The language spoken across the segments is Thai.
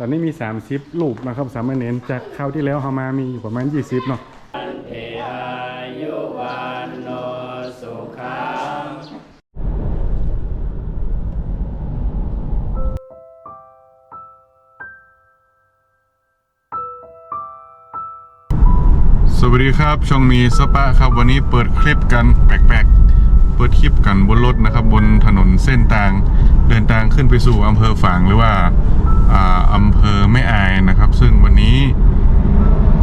ตอนนี้มี 30 รูปนะครับสามเณรจากคราวที่แล้วเขามามีอยู่ประมาณ 20 เนาะเออายุวันโนสุขังสวัสดีครับช่องมีสปะครับวันนี้เปิดคลิปกันแปลกๆ เปิดคลิปกันบนรถนะครับ บนถนนเส้นต่างเดินทางขึ้นไปสู่อำเภอฝางหรือว่า อำเภอแม่อายนะครับ ซึ่งวันนี้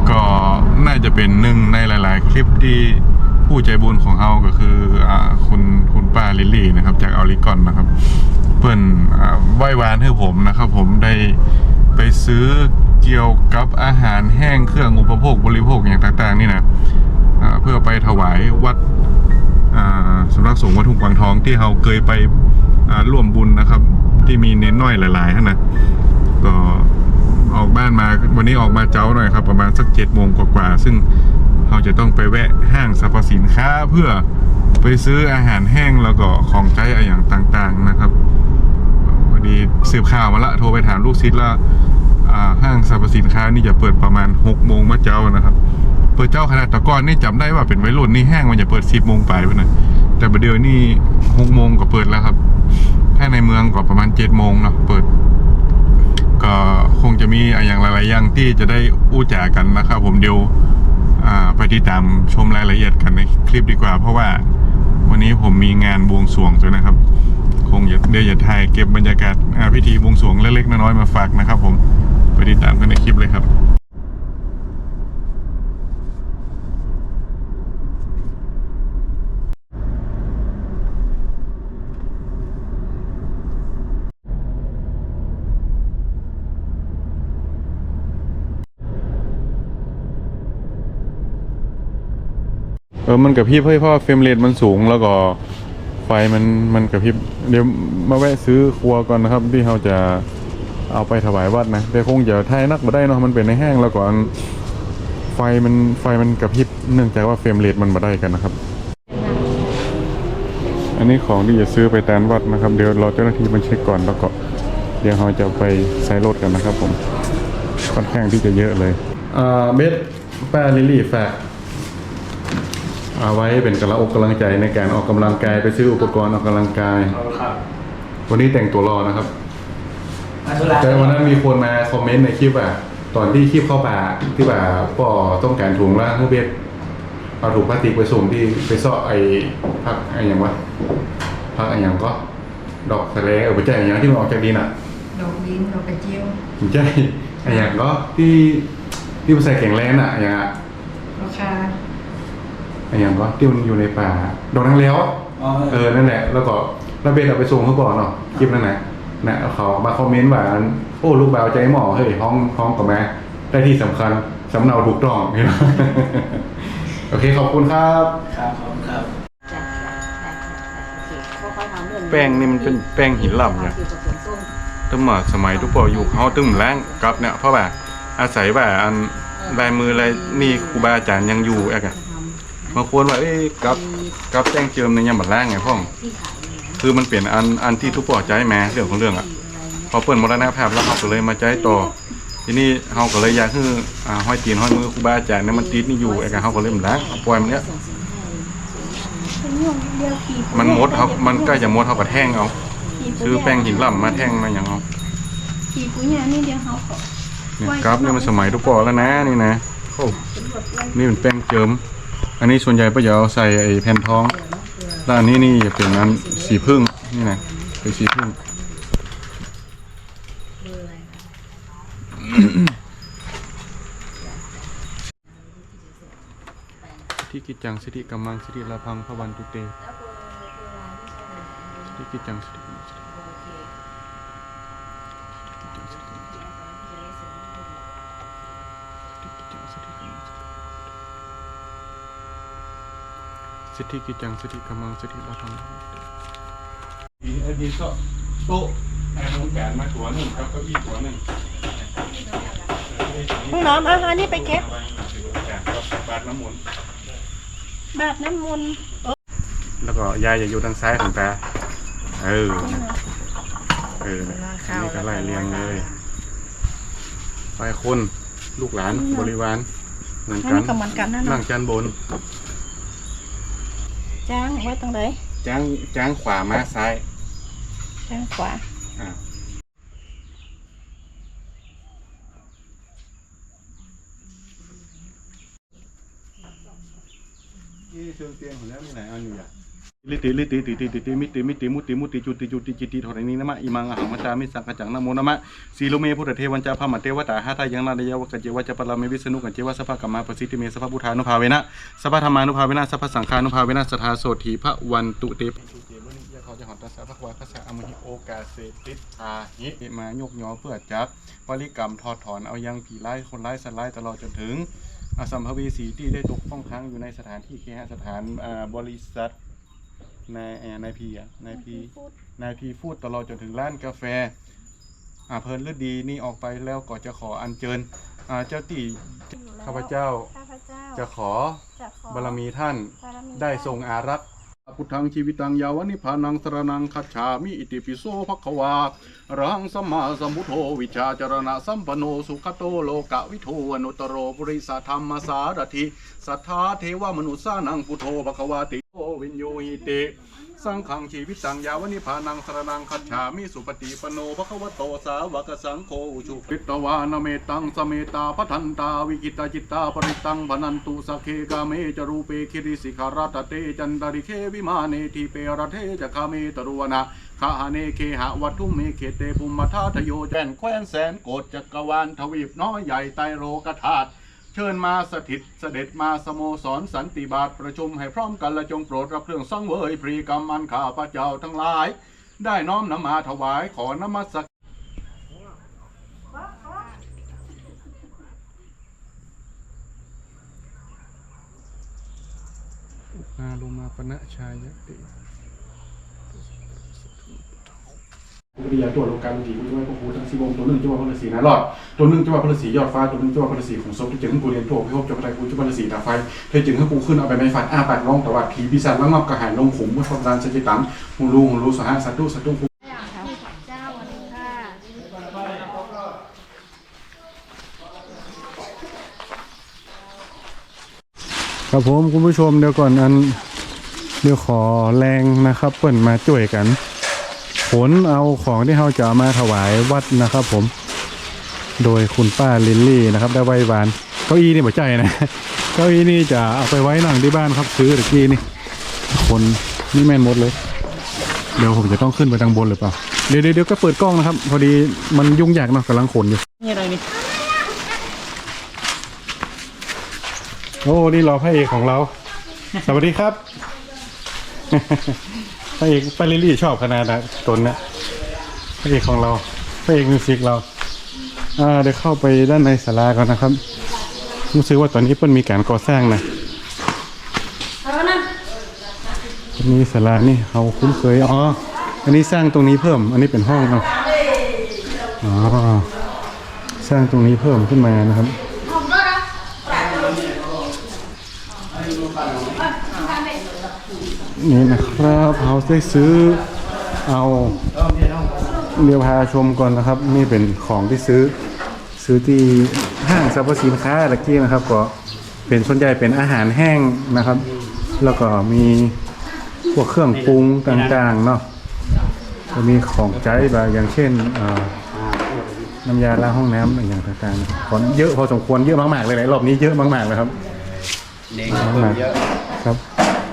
ก็น่าจะเป็นหนึ่งในหลาย ๆ คลิปที่ผู้ใจบุญของเราก็คืออคุณคุณป้าลิลลี่นะครับ จากออริกอนนะครับเพื่อนอ่าไหว้วานให้ผมนะครับ ผมได้ไปซื้อเกี่ยวกับอาหารแห้งเครื่องอุปโภคบริโภคอย่างต่าง ๆ นี่นะอ่าเพื่อไปถวายวัดสำนักสงฆ์วัดทุ่งกวางทองที่เราเคยไปร่วมบุญนะครับ ที่มีเน้นน้อยหลายๆท่านนะ ก็ออกบ้านมาวันนี้ออกมาเจ้าหน่อยครับ ประมาณสักเจ็ดโมงกว่าๆซึ่งเราจะต้องไปแวะห้างสรรพสินค้าเพื่อไปซื้ออาหารแห้งแล้วก็ของใช้อะอย่างต่างๆนะครับวันนี้สืบข่าวมาละโทรไปถามลูกศิษย์ละห้างสรรพสินค้านี่จะเปิดประมาณ6โมงมาเจ้านะครับ เปิดเจ้าขนาดแตะก้อนนี่จำได้ว่าเป็นวัยรุ่นนี่ห้างมันจะเปิด10โมงไปวะนะแต่ประเดี๋ยวนี่6โมงก็เปิดแล้วครับถ้าในเมืองก็ประมาณ7โมงเนาะเปิด ก็คงจะมีอย่างหลายๆอย่างที่จะได้อู้จกันนะครับ ผมเดี๋ยวไปติดตามชมรายละเอียดกันในคลิปดีกว่า เพราะว่าวันนี้ผมมีงานบวงสรวงด้วยนะครับ คงเดี๋ยวจะถ่ายเก็บบรรยากาศพิธีบวงสรวงเล็กๆน้อยๆมาฝากนะครับ ผมไปติดตามกันในคลิปเลยครับ ออมันกับพริบเฮ้ยเพราะว่าเฟรมเรทมันสูงแล้วก็ไฟมันมันกับพริบเดี๋ยวมาแวะซื้อครัวก่อนนะครับ ที่เราจะเอาไปถวายวัดนะแต่คงจะทายนักมาได้เนาะมันเป็นในแห้งแล้วก่อนไฟมันไฟมันกระพริบเนื่องจากว่าเฟรมเรทมันมาได้กันนะครับ อันนี้ของที่จะซื้อไปแตนวัดนะครับ เดี๋ยวรอเจ้าหน้าที่มันเช็คก่อนแล้วก็เดี๋ยวเราจะไปใส่รถกันนะครับผมค่อนข้างที่จะเยอะเลยอ่าเบสป้าลิลลี่ฝาก เอาไว้เป็นกำลังอกกำลังใจในการออกกำลังกายไปซื้ออุปกรณ์ออกกำลังกาย เอาครับวันนี้แต่งตัวรอนะครับ มาธุระแต่วันนั้นมีคนมาคอมเมนต์ในคลิปอะตอนที่คลิปเข้าป่าที่ว่าป่อต้องการถุงละเพื่อเบสเอาถุงพลาสติกไปส่งที่ไปซ่อไอ้พักไอ้หยังวะพักไอ้หยังก็ ดอกทะเลเออไปแจ้งไอ้หยังที่มันออกจากดินอะดอกลิ้นดอกกระเจียวผมใช่ไอ้หยังก็ที่ที่มันใส่แข็งแรงอะไอ้หยังอะราคาไอ้หยังก็ที่มันอยู่ในป่าดอกนางเลี้ยวอ๋อเออนั่นแหละ แล้วก็แล้วเบนเอาไปส่งเขาก่อนเนาะคลิปนั่นนะนะเขามาคอมเมนต์ว่าโอ้ลูกบ่าวใจหมอเฮ้ยห้องห้องกับแม่ได้ที่สำคัญสำเนาถูกต้องเห็นไหมโอเคขอบคุณครับครับขอบคุณครับจ้ะจ้ะได้ค่ะโอเคเพราะเขาทำเรื่องแป้งนี่มันเป็นแป้งหินล่ำเนี่ยเกี่ยวกับสวนส้มตึ้มมาสมัยทุกปออยู่เขาตึ้มแรงกลับเนี่ยเพราะว่าอาศัยว่าอันลายมือลายนี่ครูบาอาจารย์ยังอยู่แอกอะ บางคนว่าเอ้ยกลับกับแจ้งเจิมในยามบัดแรงไงพ่องคือมันเปลี่ยนอันอันที่ทุกปอใจแม้เรื่องของเรื่องอะพอเปิดมรณภาพแล้วเขาก็เลยมาใจต่อทีนี้เขาก็เลยอยากให้อ่าห้อยตีนห้อยมือครูบาอาจารย์เนี่ยมันติดนี่อยู่ไอ้กันเขาก็เริ่มล้างเอาปล่อยมันเนี้ยมันมดเขามันใกล้จะมดเขาก็แท่งเอาซื้อแป้งหินล่ำมาแท่งมาอย่างเอาขี่ปุ้ยนี่ยนี่เดียวเขาขอเนี่ยกราฟเนี่ยมันสมัยทุกปอแล้วนะนี่นะโอ้นี่เป็นแป้งเจิม อันนี้ส่วนใหญ่ก็จะเอาใส่ไอ้แผ่นท้องแล้วอันนี้นี่จะเป็นอันสีพึ่งนี่นะเป็นสีพึ่งที่กิจจังสิริกัมมังสิริลาพังพระวันตุเตสิริกิจจังสิริกัมมัง สิริสิทธิกิจจังสิทธิกัมมังสิทธิลาพังอีอดีก็โต๊ะไอ้ตรงแขนมาตัวหนึ่งครับเก้าอี้ตัวหนึ่งห้องน้ำอาหารนี่ไปเก็บ บาดน้ำมนต์แบบน้ำมนต์แล้วก็ยายจะอยู่ทางซ้ายของตาเออ เอออันนี่ก็ไล่เรียงเลย ไปคน ลูกหลานบริวาร เหมือนอันกันนี้ก็เหมือนกันนั่นนั่น่ะงจานบน จ้างไว้ตรงไหนจ้างจ้างขวามาซ้าย จ้างขวาอ่าที่เชิงเตียงของแล้วมีไหนเอาอยู่อะ ลิติลิติติติติติมิติมิติมุติมุติจุติจุติจิติธรณีนะมะอิมังอหังมัจจามิสังขจังนะโมนะมะสีโลเมพุทธเทวันจาพมะเทวตาหาทายังนาดยวกเจวะจปะลาเมวิสนุกันเจวะสัพพะกัมมาปสิติเมสัพพะพุทธานุภาเวนะสัพพะธรรมานุภาเวนะสัพพะสังฆานุภาเวนะสัทธาโสถีพระวันตุเตเขาจะหอนตัสสะพระวาคสะอมหิโอกาเสติทาหิมายกยอเพื่อจับวลิกรรมถอดถอนเอายังผีร้ายคนร้ายสัตว์ร้ายตลอดจนถึงอสัมภเวสีที่ได้ตกต้องค้างอยู่ในสถานที่เคหสถานบริษัท นายอ่านายพีอะนายพีนายพีพูดตลอดจนถึงร้านกาแฟอ่าเพลินฤดีนี่ออกไปแล้วก็จะขออัญเชิญอ่าเจ้าตีข้าพเจ้าข้าพเจ้าจะขอจะขอบารมีท่านบารมีได้ทรงอารักษ์พุทธังชีวิตังยาวนิพพานังสรนังคัจฉามิอิติปิโสภควาอรหังสัมมาสัมพุทโธวิชาจรณะสัมปนโนสุขโตโลกะวิทูอนุตตโรปุริสธรรมสารถิสัทธาเทวมนุษสานังพุทโธภควาติโอ วินโยหิติ สังขังชีวิตังยาวนิพานังสรนังคัจฉามิสุปฏิปโนภควโตสาวกสังโฆอุชุปิตวานเมตังสเมตาปทันตาวิกิตาจิตตาปริตังพนันตุสเคกาเมจรูเปคิริสิขารัตเตจันตริเควิมาเนทีเปรเทจะคาเมตรุวนาคาหาเนเคหะวัตถุเมเขเตภูมิทาทโยแจนแคว้นแสนโกดจักรวาลทวีปน้อยใหญ่ไตโลกธาตุ เชิญมาสถิตเสด็จมาสโมสรสันติบาทประชุมให้พร้อมกันและจงโปรดรับเครื่องสังเวยพรีกรรมอันข้าพระเจ้าทั้งหลาย ได้น้อมนำมาถวายขอนมัสกนาลุมาปณะชายติ ปริยาตัวโลกาลุจีกุด้วยพระครูทั้งสี่วงตัวหนึ่งเจ้าว่าพระฤาษีนารอดตัวหนึ่งเจ้าว่าพระฤาษียอดฟ้าตัวหนึ่งเจ้าว่าพระฤาษีของศพที่จึงให้กูเรียนตัวพิภพเจ้าพระไตรกูเจ้าพระฤาษีตาไฟเธอจึงให้กูขึ้นเอาไปไม้ฟันอ้าปากร้องแต่ว่าผีปีศาจละงอบกระหายลงขุมเมื่อความดันสัจจิตังหูรูหูรูสหสัตุสัตตุภูเจ้าวันนี้ค่ะครับผมคุณผู้ชมเดี๋ยวก่อนอันเดี๋ยวขอแรงนะครับเปิ่นมาช่วยกัน นเอาของที่เราจะมาถวายวัดนะครับ ผม โดยคุณป้าลิลลี่นะครับ ได้ไว้วานเก้าอี้นี่บ่ใจนะเก้าอี้นี่จะเอาไปไว้นั่งที่บ้านครับซื้อตะกี้นี่ คนนี่แม่นหมดเลย เดี๋ยวผมจะต้องขึ้นไปทางบนหรือเปล่าเดี๋ยวเดี๋ยวเดี๋ยวก็เปิดกล้องนะครับ พอดีมันยุ่งยากเนาะกำลังขนอยู่นี่อะไรนี่โอ้นี่รอพระเอกของเรา สวัสดีครับ พระเอกปาลิลี่ชอบขนาดนะตนนะพระเอกของเราพระเอกมิวสิกเราอ่าเดี๋ยวเข้าไปด้านในศาลาก่อนนะครับรู้สึกว่าตอนนี้เพิ่นมีการก่อสร้างนะตรงนี้ศาลานี่เขาคุ้นเคยอ๋ออันนี้สร้างตรงนี้เพิ่ม อันนี้เป็นห้องเนาะอ๋อสร้างตรงนี้เพิ่มขึ้นมานะครับ นี่นะครับเราได้ซื้อเอาเดี๋ยวพาชมก่อนนะครับ นี่เป็นของที่ซื้อ ซื้อที่ห้างสรรพสินค้าตะกี้นะครับ ก็เป็นส่วนใหญ่เป็นอาหารแห้งนะครับ แล้วก็มีพวกเครื่องปรุงต่างๆเนาะจะมีของใจแบบอย่างเช่นน้ำยาล้างห้องน้ำอย่างต่างๆของเยอะพอสมควรเยอะมากๆเลยหลายรอบนี้เยอะมากๆเลยครับเด็กเยอะ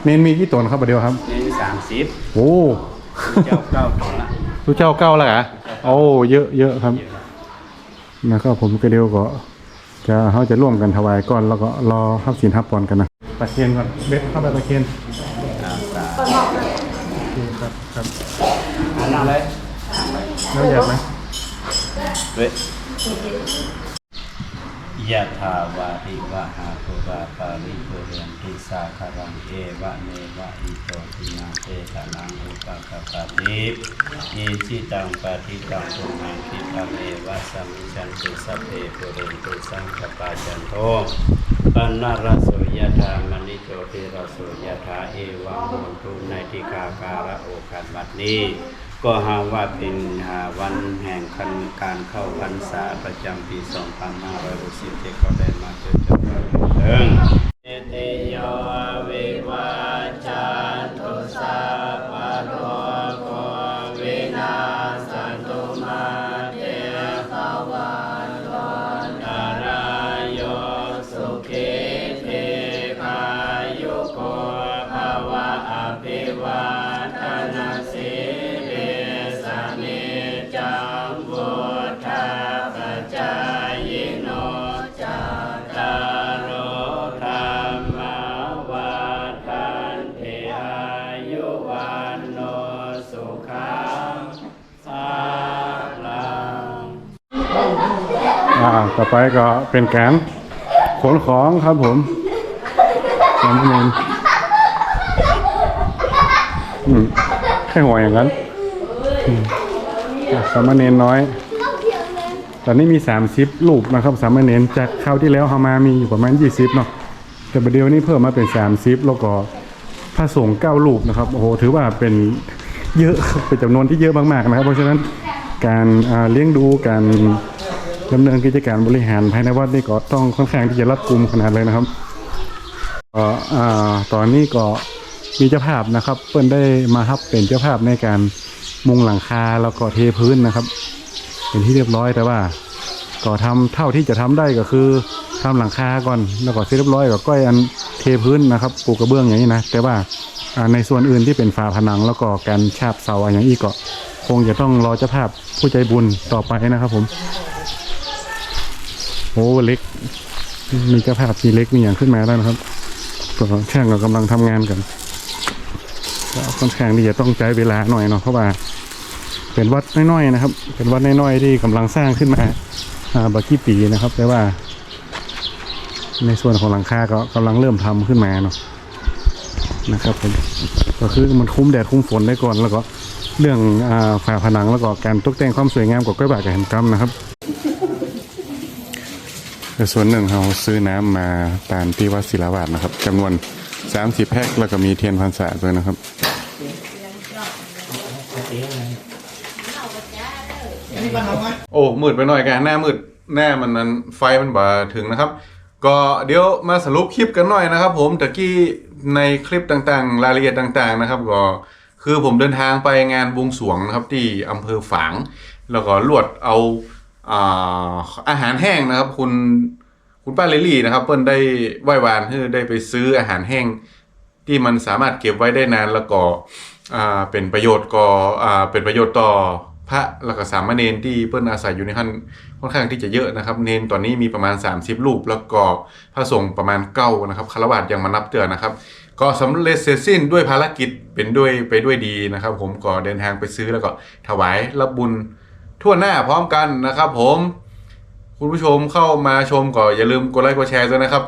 เมนมีกี่ตนครับประเดี๋ยวครับนี่สามสิบโอ้เจ้าเก้าตนละรู้เจ้าเก้าแล้วเหรอโอ้เยอะเยอะครับนะครับผมก็เดียวก็จะเขาจะร่วมกันถวายก่อนแล้วก็รอทับสินทับปอนกันนะตะเคียนก่อนเบ็ดเข้าไปตะเคียนครับครับอันนั้นเลยแล้วอยากไหมเว้ย ยะถาวาริวะหาปุราปาริปุเรนติสาคารังเอวะเมวะอิโตทินังเตตะนังอุปกปปติอิจิตังปฏิตังตุมังคิตังเอวะสัมมิชันตุสัพเพปุเรนตุสังกปาจันโทปันนารโสยะธามณิโชติรโสยะธาเอวังโหนตุในทิกาการะโอคันบัดนี้ ก็หาว่าเป็นหาวันแห่งคันการเข้าพรรษาประจำปี 2560ที่เขาได้มาเจอเจอกันเอิง อ่าต่อไปก็เป็นการขนของครับผมสามเณรอืมแค่หัวอย่างนั้นอืมอะสามเณรน้อย ตอนนี้มี 30รูปนะครับสามเณรจากคราวที่แล้วเขามามีอยู่ประมาณ 20เนาะแต่ประเดี๋ยวนี้เพิ่มมาเป็น 30 แล้วก็พระสงฆ์9รูปนะครับโอ้โหถือว่าเป็นเยอะเป็นจำนวนที่เยอะมากๆนะครับ เพราะฉะนั้นการอ่าเลี้ยงดูการ ดำเนินกิจการบริหารภายในวัดนี่ก็ต้องค่อนข้างที่จะรัดกุมขนาดเลยนะครับก็อ่าตอนนี้ก็มีเจ้าภาพนะครับ เปิ้นได้มาฮับเป็นเจ้าภาพในการมุงหลังคาแล้วก็เทพื้นนะครับ เป็นที่เรียบร้อยแต่ว่า ก็ทำเท่าที่จะทำได้ก็คือทำหลังคาก่อนแล้วก็เสร็จเรียบร้อยก็ก้อยอันเทพื้นนะครับปูกระเบื้องอย่างนี้นะแต่ว่าอ่าในส่วนอื่นที่เป็นฝาผนังแล้วก็การฉาบเสาอะไรอย่างนี้ก็คงจะต้องรอเจ้าภาพผู้ใจบุญต่อไปนะครับผม โอ้เล็ก มีเจ้าภาพทีเล็กมีอย่างขึ้นมาแล้วนะครับก็ช่างก็กำลังทำงานกันก็ค่อนข้างที่จะต้องใช้เวลาหน่อยเนาะเพราะว่าเป็นวัดน้อยๆนะครับ เป็นวัดน้อยๆที่กำลังสร้างขึ้นมาอ่าบักกี้ปีนะครับ แต่ว่า ในส่วนของหลังคาก็กำลังเริ่มทำขึ้นมาเนาะนะครับผมก็คือมันคุ้มแดดคุ้มฝนได้ก่อนแล้วก็เรื่องอ่าฝาผนังแล้วก็การตกแต่งความสวยงามกับก้อยบากับแหมกรรมนะครับ แต่ส่วนหนึ่งเราซื้อน้ำมาตามที่วัดศิลาวาสนะครับจำนวน30แพ็คแล้วก็มีเทียนพรรษาด้วยนะครับ โอ้มืดไปหน่อยกันหน้ามืดหน้ามันนั้นไฟมันบ่าถึงนะครับ ก็เดี๋ยวมาสรุปคลิปกันหน่อยนะครับ ผมตะกี้ในคลิปต่างๆ รายละเอียดต่างๆนะครับ ก็คือผมเดินทางไปงานบวงสรวงนะครับ ที่อำเภอฝาง แล้วก็ลวดเอา อาหารแห้งนะครับ คุณคุณป้าเลลี่นะครับเปิ้ลได้ไหว้วานให้ได้ไปซื้ออาหารแห้งที่มันสามารถเก็บไว้ได้นานแล้วก็เป็นประโยชน์ก็อ่าเป็นประโยชน์ต่อพระแล้วก็สามเณรที่เปิ้ลอาศัยอยู่ในขั้นค่อนข้างที่จะเยอะนะครับ เนนตอนนี้มีประมาณ 30 รูป แล้วก็พระสงฆ์ประมาณเก้านะครับคารวะยังมานับเตือนนะครับ ก็สำเร็จเสร็จสิ้นด้วยภารกิจเป็นด้วยไปด้วยดีนะครับ ผมก็เดินทางไปซื้อแล้วก็ถวายรับบุญ ทั่วหน้าพร้อมกันนะครับ ผม คุณผู้ชมเข้ามาชมก็อย่าลืมกดไลค์กดแชร์ด้วยนะครับ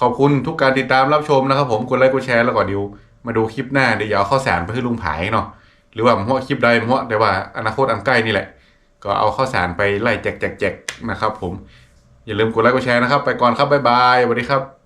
ขอบคุณทุกการติดตามรับชมนะครับ ผมกดไลค์กดแชร์แล้วก็ดี๋ยวมาดูคลิปหน้าเดี๋ยวเอาข้าวสารไปให้ลุงผายเนาะหรือว่าหัวคลิปใดหัวแต่ว่าอนาคตอันใกล้นี่แหละ ก็เอาข้าวสารไปไล่แจกๆๆนะครับ ผมอย่าลืมกดไลค์กดแชร์นะครับ ไปก่อนครับบ๊ายบายสวัสดีครับ